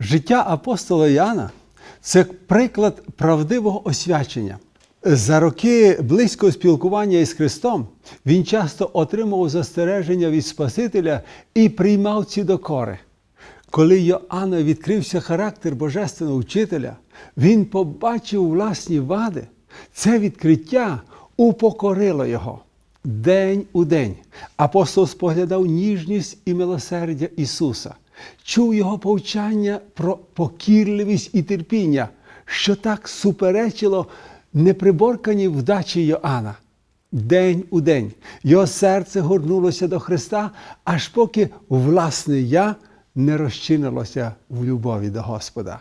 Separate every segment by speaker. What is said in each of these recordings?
Speaker 1: Життя апостола Іоанна – це приклад правдивого освячення. За роки близького спілкування із Христом він часто отримував застереження від Спасителя і приймав ці докори. Коли Йоанна відкрився характер Божественного вчителя, він побачив власні вади. Це відкриття упокорило його. День у день апостол споглядав ніжність і милосердя Ісуса, чув Його повчання про покірливість і терпіння, що так суперечило неприборканій вдачі Йоанна. День у день його серце горнулося до Христа, аж поки власне я не розчинилося в любові до Господа.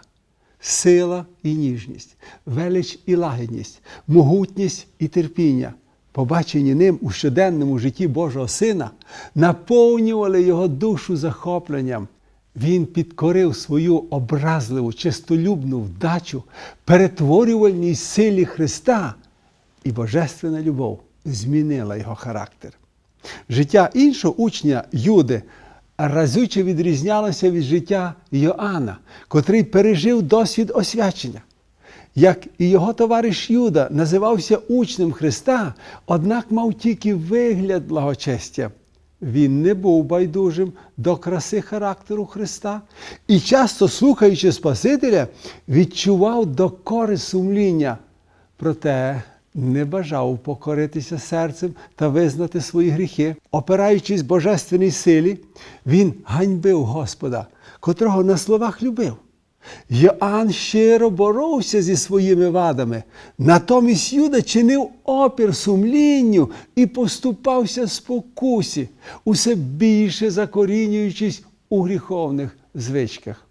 Speaker 1: Сила і ніжність, велич і лагідність, могутність і терпіння, побачені ним у щоденному житті Божого Сина, наповнювали його душу захопленням. Він підкорив свою образливу, чистолюбну вдачу перетворювальній силі Христа, і божественна любов змінила його характер. Життя іншого учня Юди разюче відрізнялося від життя Йоанна, котрий пережив досвід освячення. Як і його товариш Юда називався учнем Христа, однак мав тільки вигляд благочестя. Він не був байдужим до краси характеру Христа і, часто слухаючи Спасителя, відчував докори сумління, проте не бажав покоритися серцем та визнати свої гріхи. Опираючись божественній силі, він ганьбив Господа, котрого на словах любив. Йоанн щиро боровся зі своїми вадами, натомість Юда чинив опір сумлінню і поступався спокусі, усе більше закорінюючись у гріховних звичках.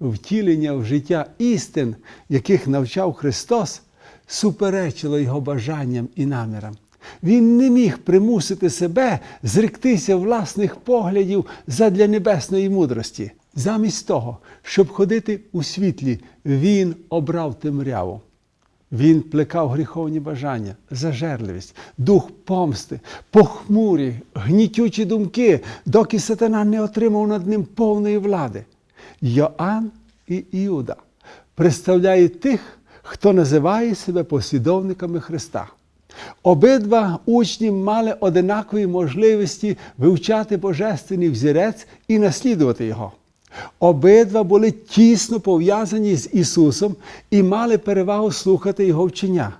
Speaker 1: Втілення в життя істин, яких навчав Христос, суперечило його бажанням і намірам. Він не міг примусити себе зректися власних поглядів задля небесної мудрості. Замість того, щоб ходити у світлі, він обрав темряву. Він плекав гріховні бажання, зажерливість, дух помсти, похмурі, гнітючі думки, доки сатана не отримав над ним повної влади. Йоанн і Іуда представляють тих, хто називає себе послідовниками Христа. Обидва учні мали одинакові можливості вивчати божественний взірець і наслідувати його. Обидва були тісно пов'язані з Ісусом і мали перевагу слухати Його вчення.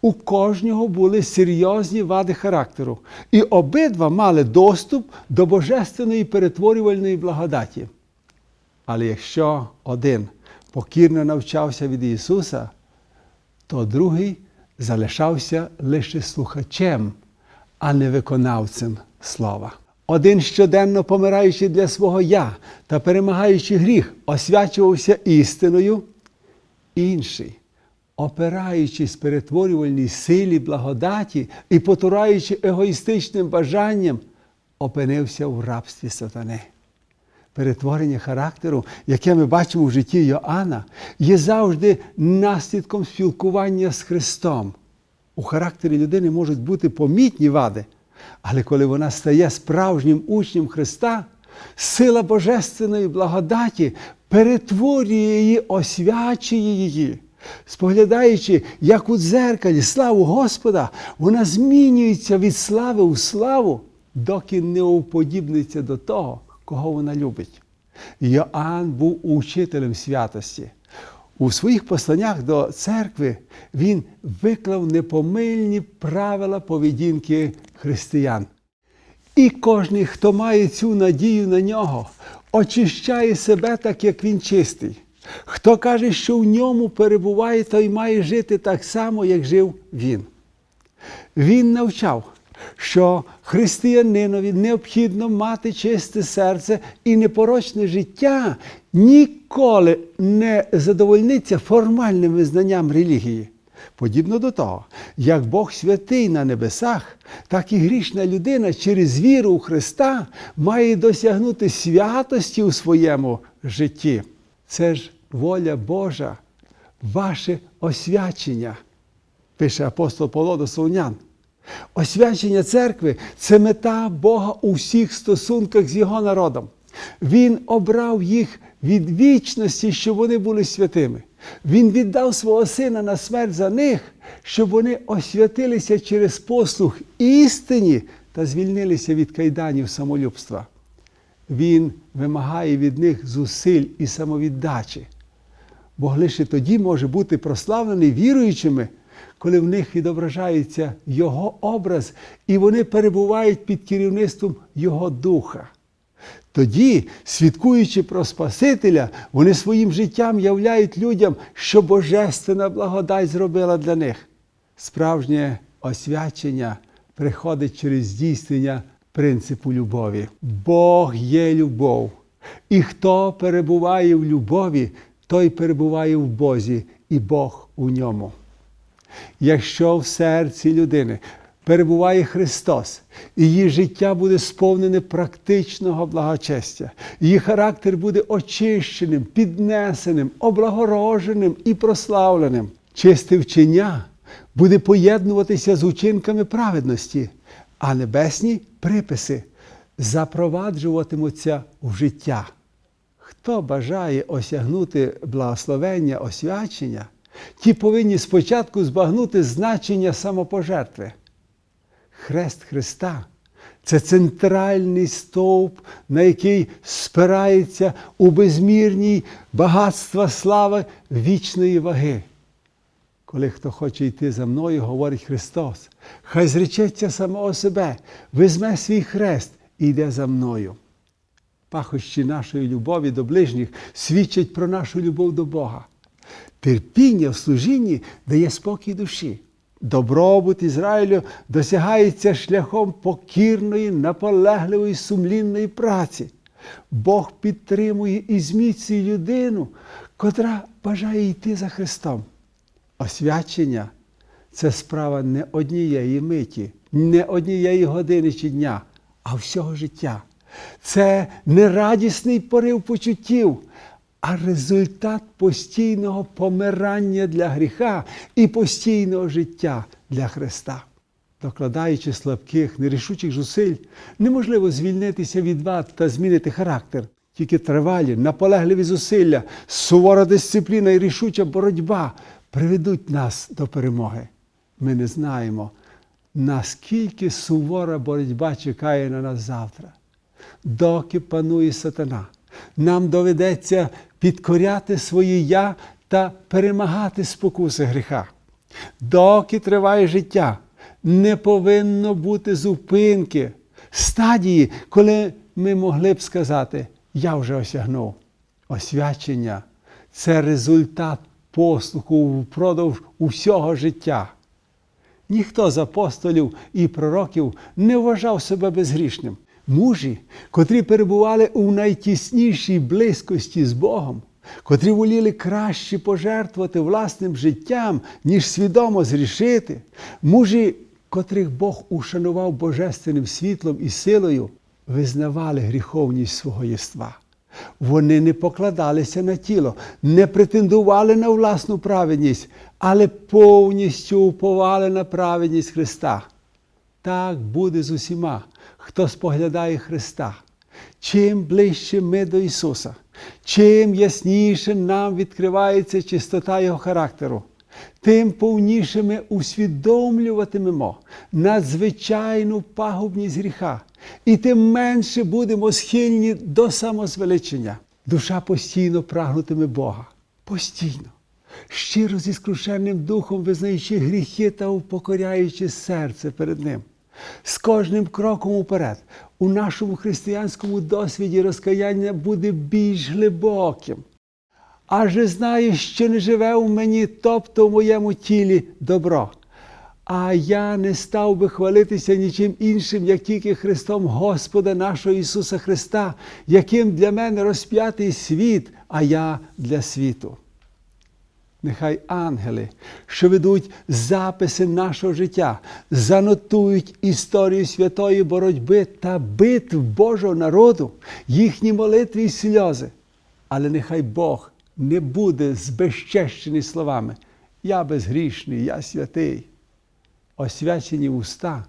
Speaker 1: У кожного були серйозні вади характеру, і обидва мали доступ до божественної перетворювальної благодаті. Але якщо один покірно навчався від Ісуса, то другий залишався лише слухачем, а не виконавцем слова. Один щоденно помираючи для свого я та перемагаючи гріх, освячувався істиною, інший, опираючись перетворювальній силі благодаті і потураючи егоїстичним бажанням, опинився в рабстві сатани. Перетворення характеру, яке ми бачимо в житті Йоанна, є завжди наслідком спілкування з Христом. У характері людини можуть бути помітні вади, але коли вона стає справжнім учнем Христа, сила Божественної благодаті перетворює її, освячує її. Споглядаючи, як у дзеркалі славу Господа, вона змінюється від слави у славу, доки не уподібниться до того, кого вона любить. Йоанн був учителем святості. У своїх посланнях до церкви він виклав непомильні правила поведінки християн. І кожен, хто має цю надію на нього, очищає себе так, як він чистий. Хто каже, що в ньому перебуває, той має жити так само, як жив він. Він навчав, що християнинові необхідно мати чисте серце і непорочне життя ніколи не задовольниться формальним визнанням релігії. Подібно до того, як Бог святий на небесах, так і грішна людина через віру у Христа має досягнути святості у своєму житті. Це ж воля Божа, ваше освячення, пише апостол Павло до Солонян. Освячення церкви це мета Бога у всіх стосунках з його народом. Він обрав їх від вічності, щоб вони були святими. Він віддав свого сина на смерть за них, щоб вони освятилися через послуг істині та звільнилися від кайданів самолюбства. Він вимагає від них зусиль і самовіддачі. Бог лише тоді може бути прославлений віруючими, коли в них відображається Його образ, і вони перебувають під керівництвом Його Духа. Тоді, свідкуючи про Спасителя, вони своїм життям являють людям, що Божественна благодать зробила для них. Справжнє освячення приходить через здійснення принципу любові. Бог є любов. І хто перебуває в любові, той перебуває в Бозі, і Бог у ньому. Якщо в серці людини перебуває Христос, і її життя буде сповнене практичного благочестя, її характер буде очищеним, піднесеним, облагороженим і прославленим. Чисте вчення буде поєднуватися з учинками праведності, а небесні приписи запроваджуватимуться в життя. Хто бажає осягнути благословення, освячення, ті повинні спочатку збагнути значення самопожертви. Хрест Христа це центральний стовп, на який спирається у безмірній багатства слави вічної ваги. Коли хто хоче йти за мною, говорить Христос, хай зречеться самого себе, візьме свій хрест і йде за мною. Пахощі нашої любові до ближніх свідчать про нашу любов до Бога. Терпіння в служінні дає спокій душі. Добробут Ізраїлю досягається шляхом покірної, наполегливої, сумлінної праці. Бог підтримує і зміцнює людину, котра бажає йти за Христом. Освячення це справа не однієї миті, не однієї години чи дня, а всього життя. Це не радісний порив почуттів, а результат постійного помирання для гріха і постійного життя для Христа. Докладаючи слабких, нерішучих зусиль, неможливо звільнитися від вад та змінити характер. Тільки тривалі, наполегливі зусилля, сувора дисципліна і рішуча боротьба приведуть нас до перемоги. Ми не знаємо, наскільки сувора боротьба чекає на нас завтра. Доки панує сатана, нам доведеться підкоряти своє я та перемагати спокуси гріха. Доки триває життя, не повинно бути зупинки, стадії, коли ми могли б сказати, я вже осягнув. Освячення це результат послуху впродовж усього життя. Ніхто з апостолів і пророків не вважав себе безгрішним. Мужі, котрі перебували у найтіснішій близькості з Богом, котрі воліли краще пожертвувати власним життям, ніж свідомо зрішити, мужі, котрих Бог ушанував божественним світлом і силою, визнавали гріховність свого єства. Вони не покладалися на тіло, не претендували на власну праведність, але повністю уповали на праведність Христа. Так буде з усіма, хто споглядає Христа. Чим ближче ми до Ісуса, чим ясніше нам відкривається чистота Його характеру, тим повніше ми усвідомлюватимемо надзвичайну пагубність гріха, і тим менше будемо схильні до самозвеличення. Душа постійно прагнутиме Бога. Постійно. Щиро зі скрушенним духом визнаючи гріхи та упокоряючи серце перед Ним. З кожним кроком уперед у нашому християнському досвіді розкаяння буде більш глибоким. Адже знаю, що не живе у мені, тобто в моєму тілі добро. А я не став би хвалитися нічим іншим, як тільки Христом Господа нашого Ісуса Христа, яким для мене розп'ятий світ, а я для світу. Нехай ангели, що ведуть записи нашого життя, занотують історію святої боротьби та битв Божого народу, їхні молитви і сльози. Але нехай Бог не буде збезчещений словами Я безгрішний, я святий. Освячені уста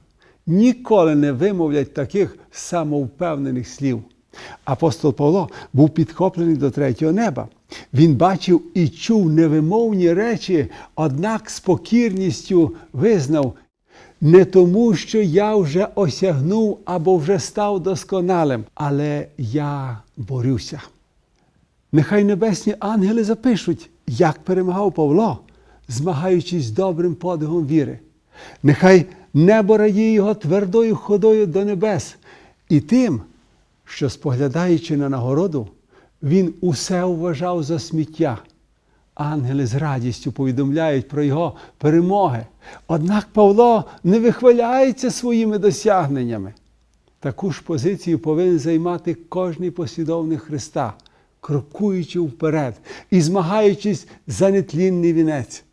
Speaker 1: ніколи не вимовлять таких самовпевнених слів. Апостол Павло був підхоплений до третього неба. Він бачив і чув невимовні речі, однак з покірністю визнав, не тому, що я вже осягнув або вже став досконалим, але я борюся. Нехай небесні ангели запишуть, як перемагав Павло, змагаючись добрим подвигом віри. Нехай небо радіє його твердою ходою до небес і тим, що, споглядаючи на нагороду, він усе вважав за сміття. Ангели з радістю повідомляють про його перемоги. Однак Павло не вихваляється своїми досягненнями. Таку ж позицію повинен займати кожний послідовник Христа, крокуючи вперед і змагаючись за нетлінний вінець.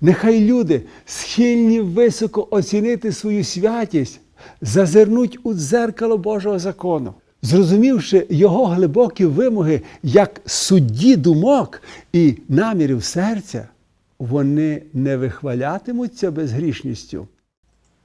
Speaker 1: Нехай люди, схильні високо оцінити свою святість, зазирнуть у дзеркало Божого закону, зрозумівши його глибокі вимоги як судді думок і намірів серця, вони не вихвалятимуться безгрішністю.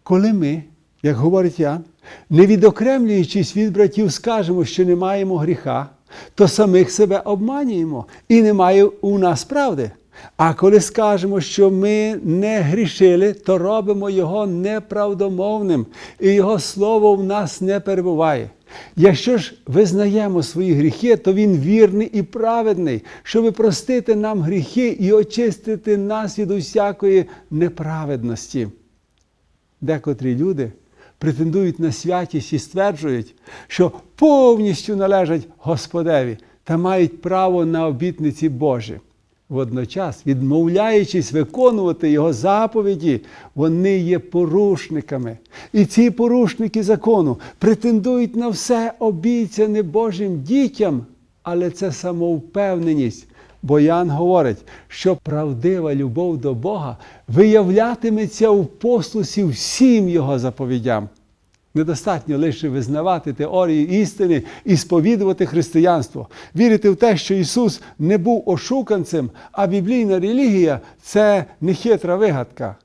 Speaker 1: Коли ми, як говорить Ян, не відокремлюючись від братів, скажемо, що не маємо гріха, то самих себе обманюємо і немає у нас правди. А коли скажемо, що ми не грішили, то робимо його неправдомовним, і його слово в нас не перебуває. Якщо ж визнаємо свої гріхи, то він вірний і праведний, щоб простити нам гріхи і очистити нас від усякої неправедності. Декотрі люди претендують на святість і стверджують, що повністю належать Господеві та мають право на обітниці Божі. Водночас, відмовляючись виконувати його заповіді, вони є порушниками. І ці порушники закону претендують на все обіцяне Божим дітям, але це самовпевненість. Бо Ян говорить, що правдива любов до Бога виявлятиметься в послусі всім його заповідям. Недостатньо лише визнавати теорії істини і сповідувати християнство, вірити в те, що Ісус не був ошуканцем, а біблійна релігія це не хитра вигадка.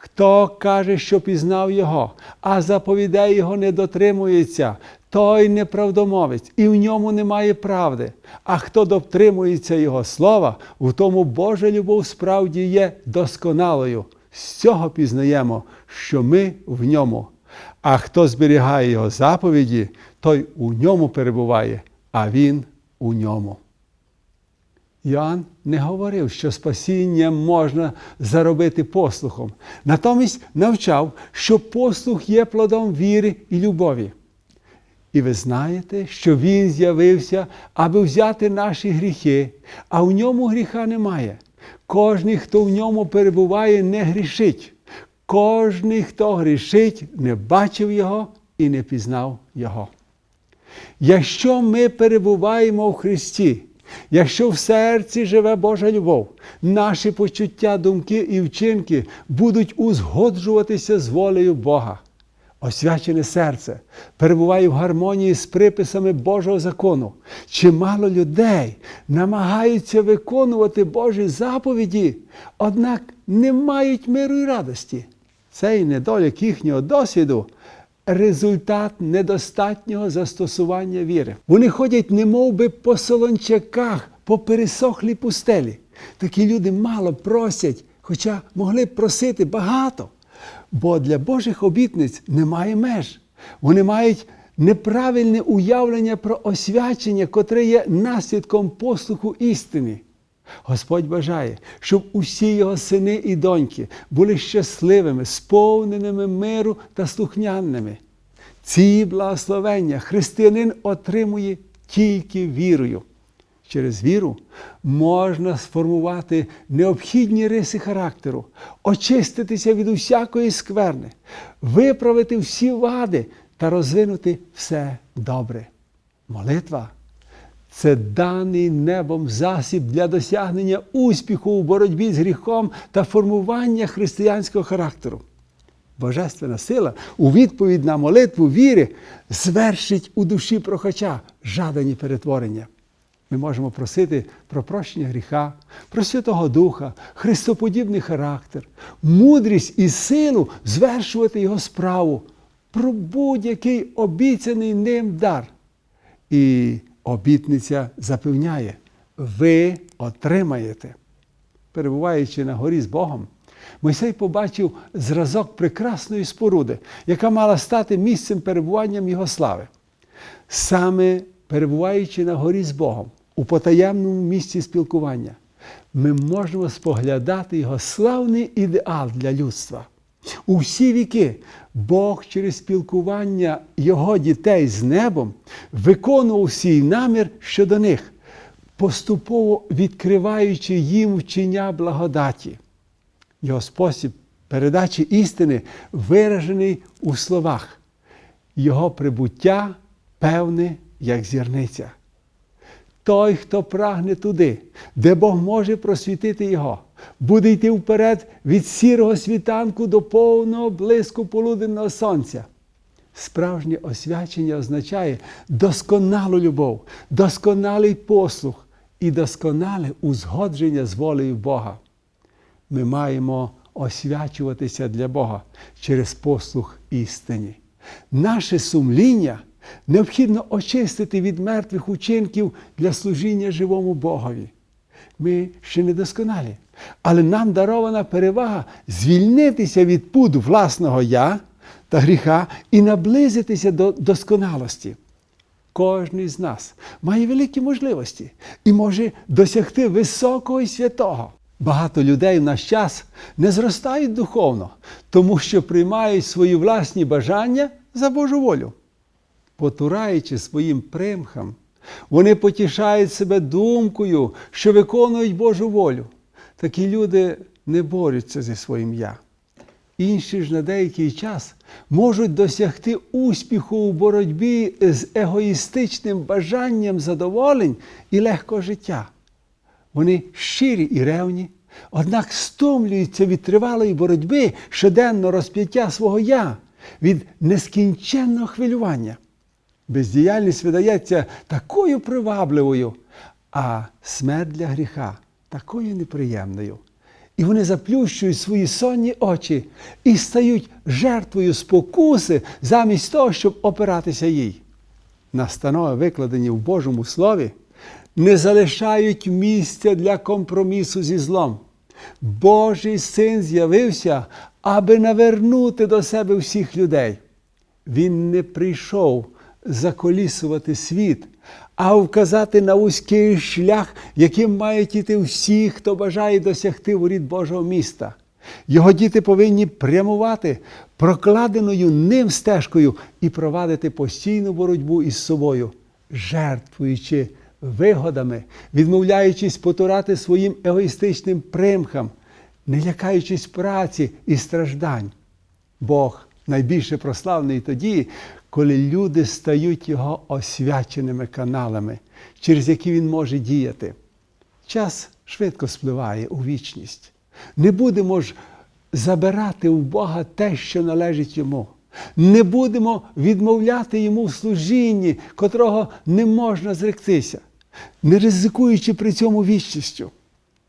Speaker 1: Хто каже, що пізнав Його, а заповідей Його не дотримується, той неправдомовець, і в ньому немає правди. А хто дотримується Його слова, в тому Божа любов справді є досконалою. З цього пізнаємо, що ми в ньому. А хто зберігає його заповіді, той у ньому перебуває, а він у ньому. Йоанн не говорив, що спасіння можна заробити послухом. Натомість навчав, що послух є плодом віри і любові. І ви знаєте, що Він з'явився, аби взяти наші гріхи, а в ньому гріха немає. Кожний, хто в ньому перебуває, не грішить. Кожний, хто грішить, не бачив Його і не пізнав Його. Якщо ми перебуваємо в Христі, якщо в серці живе Божа любов, наші почуття, думки і вчинки будуть узгоджуватися з волею Бога. Освячене серце перебуває в гармонії з приписами Божого закону. Чимало людей намагаються виконувати Божі заповіді, однак не мають миру і радості. Цей недолік їхнього досвіду результат недостатнього застосування віри. Вони ходять, немов би по солончаках, по пересохлій пустелі. Такі люди мало просять, хоча могли б просити багато. Бо для Божих обітниць немає меж. Вони мають неправильне уявлення про освячення, котре є наслідком послуху істини. Господь бажає, щоб усі його сини і доньки були щасливими, сповненими миру та слухняними. Ці благословення християнин отримує тільки вірою. Через віру можна сформувати необхідні риси характеру, очиститися від усякої скверни, виправити всі вади та розвинути все добре. Молитва це даний небом засіб для досягнення успіху у боротьбі з гріхом та формування християнського характеру. Божественна сила у відповідь на молитву віри звершить у душі прохача жадані перетворення. Ми можемо просити про прощення гріха, про Святого Духа, христоподібний характер, мудрість і силу звершувати Його справу, про будь-який обіцяний ним дар. І обітниця запевняє, ви отримаєте. Перебуваючи на горі з Богом, Мойсей побачив зразок прекрасної споруди, яка мала стати місцем перебуванням його слави. Саме перебуваючи на горі з Богом, у потаємному місці спілкування, ми можемо споглядати його славний ідеал для людства. У всі віки Бог через спілкування його дітей з небом виконував свій намір щодо них, поступово відкриваючи їм вчення благодаті. Його спосіб передачі істини виражений у словах. Його прибуття певне, як зірниця. Той, хто прагне туди, де Бог може просвітити його, буде йти вперед від сірого світанку до повного блиску полуденного сонця. Справжнє освячення означає досконалу любов, досконалий послух і досконале узгодження з волею Бога. Ми маємо освячуватися для Бога через послух істині. Наше сумління необхідно очистити від мертвих учинків для служіння живому Богові. Ми ще не досконалі, але нам дарована перевага звільнитися від пуд власного я та гріха і наблизитися до досконалості. Кожний з нас має великі можливості і може досягти високого і святого. Багато людей в наш час не зростають духовно, тому що приймають свої власні бажання за Божу волю. Потураючи своїм примхам, вони потішають себе думкою, що виконують Божу волю. Такі люди не борються зі своїм я. Інші ж на деякий час можуть досягти успіху у боротьбі з егоїстичним бажанням задоволень і легкого життя. Вони щирі і ревні, однак стомлюються від тривалої боротьби щоденного розп'яття свого я, від нескінченного хвилювання. Бездіяльність видається такою привабливою, а смерть для гріха такою неприємною. І вони заплющують свої сонні очі і стають жертвою спокуси замість того, щоб опиратися їй. Настанови, викладені в Божому Слові, не залишають місця для компромісу зі злом. Божий син з'явився, аби навернути до себе всіх людей. Він не прийшов заколісувати світ, а вказати на вузький шлях, яким мають іти всі, хто бажає досягти воріт Божого міста. Його діти повинні прямувати прокладеною ним стежкою і провадити постійну боротьбу із собою, жертвуючи вигодами, відмовляючись потурати своїм егоїстичним примхам, не лякаючись праці і страждань. Бог найбільше прославлений тоді, коли люди стають його освяченими каналами, через які він може діяти. Час швидко спливає у вічність. Не будемо ж забирати у Бога те, що належить йому. Не будемо відмовляти йому в служінні, котрого не можна зректися, не ризикуючи при цьому вічністю,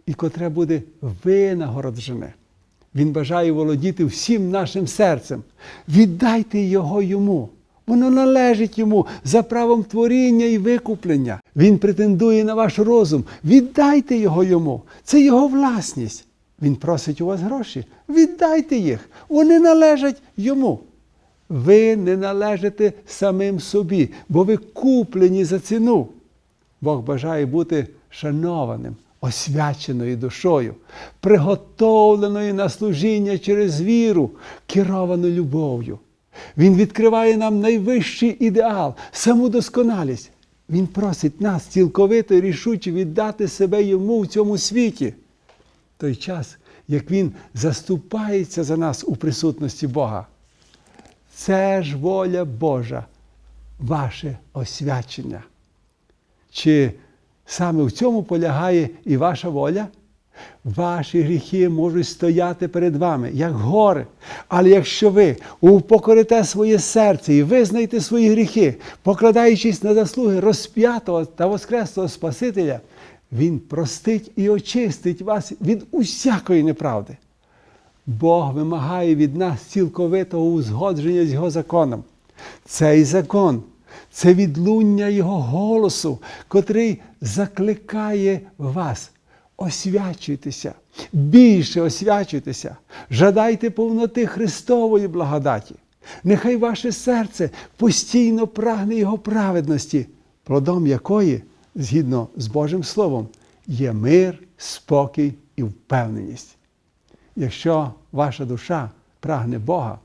Speaker 1: і котре буде винагороджене. Він бажає володіти всім нашим серцем. Віддайте його йому. Воно належить йому за правом творіння і викуплення. Він претендує на ваш розум. Віддайте його йому. Це його власність. Він просить у вас гроші. Віддайте їх. Вони належать йому. Ви не належите самим собі, бо ви куплені за ціну. Бог бажає бути шанованим, освяченою душою, приготовленою на служіння через віру, керовану любов'ю. Він відкриває нам найвищий ідеал, саму досконалість. Він просить нас цілковито і рішуче віддати себе йому в цьому світі. Той час, як Він заступається за нас у присутності Бога. Це ж воля Божа, ваше освячення. Чи саме в цьому полягає і ваша воля? Ваші гріхи можуть стояти перед вами, як гори. Але якщо ви упокорите своє серце і визнаєте свої гріхи, покладаючись на заслуги розп'ятого та Воскреслого Спасителя, Він простить і очистить вас від усякої неправди. Бог вимагає від нас цілковитого узгодження з Його законом. Цей закон Це відлуння Його голосу, котрий закликає вас. Освячуйтеся, більше освячуйтеся, жадайте повноти Христової благодаті. Нехай ваше серце постійно прагне Його праведності, плодом якої, згідно з Божим Словом, є мир, спокій і впевненість. Якщо ваша душа прагне Бога,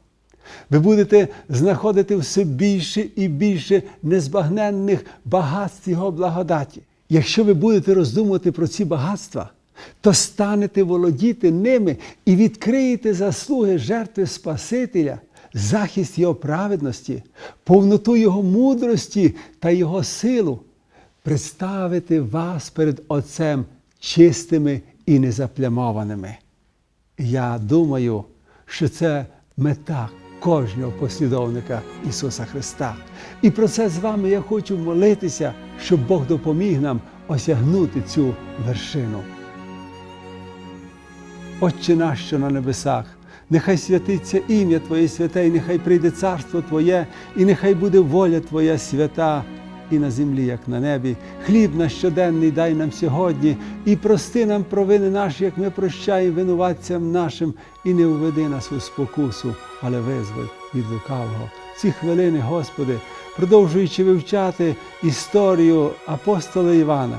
Speaker 1: ви будете знаходити все більше і більше незбагненних багатств Його благодаті. Якщо ви будете роздумувати про ці багатства, то станете володіти ними і відкриєте заслуги жертви Спасителя, захист Його праведності, повноту Його мудрості та Його силу, представити вас перед Отцем чистими і незаплямованими. Я думаю, що це мета кожного послідовника Ісуса Христа. І про це з вами я хочу молитися, щоб Бог допоміг нам осягнути цю вершину. Отче наш, що на небесах, нехай святиться ім'я Твоє святе, і нехай прийде царство Твоє, і нехай буде воля Твоя свята і на землі, як на небі. Хліб наш щоденний дай нам сьогодні, і прости нам провини наші, як ми прощаємо винуватцям нашим, і не введи нас у спокусу, але визволь від лукавого. Ці хвилини, Господи, продовжуючи вивчати історію апостола Івана.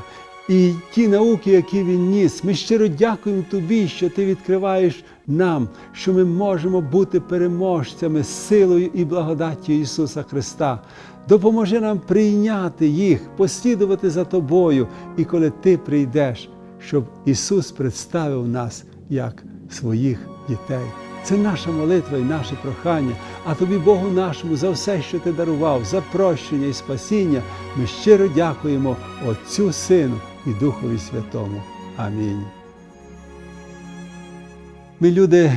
Speaker 1: І ті науки, які він ніс, ми щиро дякуємо Тобі, що Ти відкриваєш нам, що ми можемо бути переможцями силою і благодаттю Ісуса Христа. Допоможи нам прийняти їх, послідувати за Тобою, і коли Ти прийдеш, щоб Ісус представив нас як своїх дітей. Це наша молитва і наше прохання. А тобі, Богу нашому, за все, що ти дарував, за прощення і спасіння. Ми щиро дякуємо Отцю Сину і Духові Святому. Амінь. Ми люди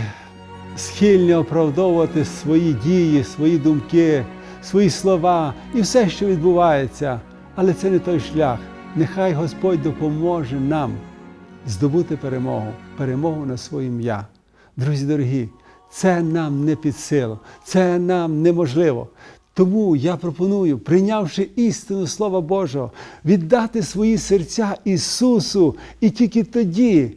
Speaker 1: схильні оправдовувати свої дії, свої думки, свої слова і все, що відбувається. Але це не той шлях. Нехай Господь допоможе нам здобути перемогу, перемогу на своє ім'я. Друзі дорогі, це нам не під силу, це нам неможливо. Тому я пропоную, прийнявши істину Слова Божого, віддати свої серця Ісусу, і тільки тоді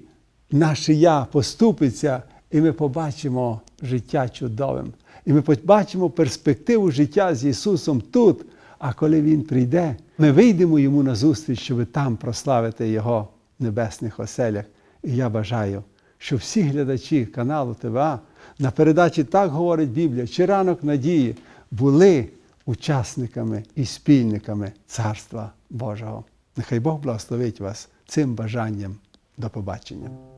Speaker 1: наше я поступиться, і ми побачимо життя чудовим. І ми побачимо перспективу життя з Ісусом тут. А коли Він прийде, ми вийдемо йому на зустріч, щоб там прославити Його в небесних оселях. І я бажаю, що всі глядачі каналу ТВА на передачі Так говорить Біблія чи ранок надії були учасниками і спільниками Царства Божого. Нехай Бог благословить вас цим бажанням. До побачення.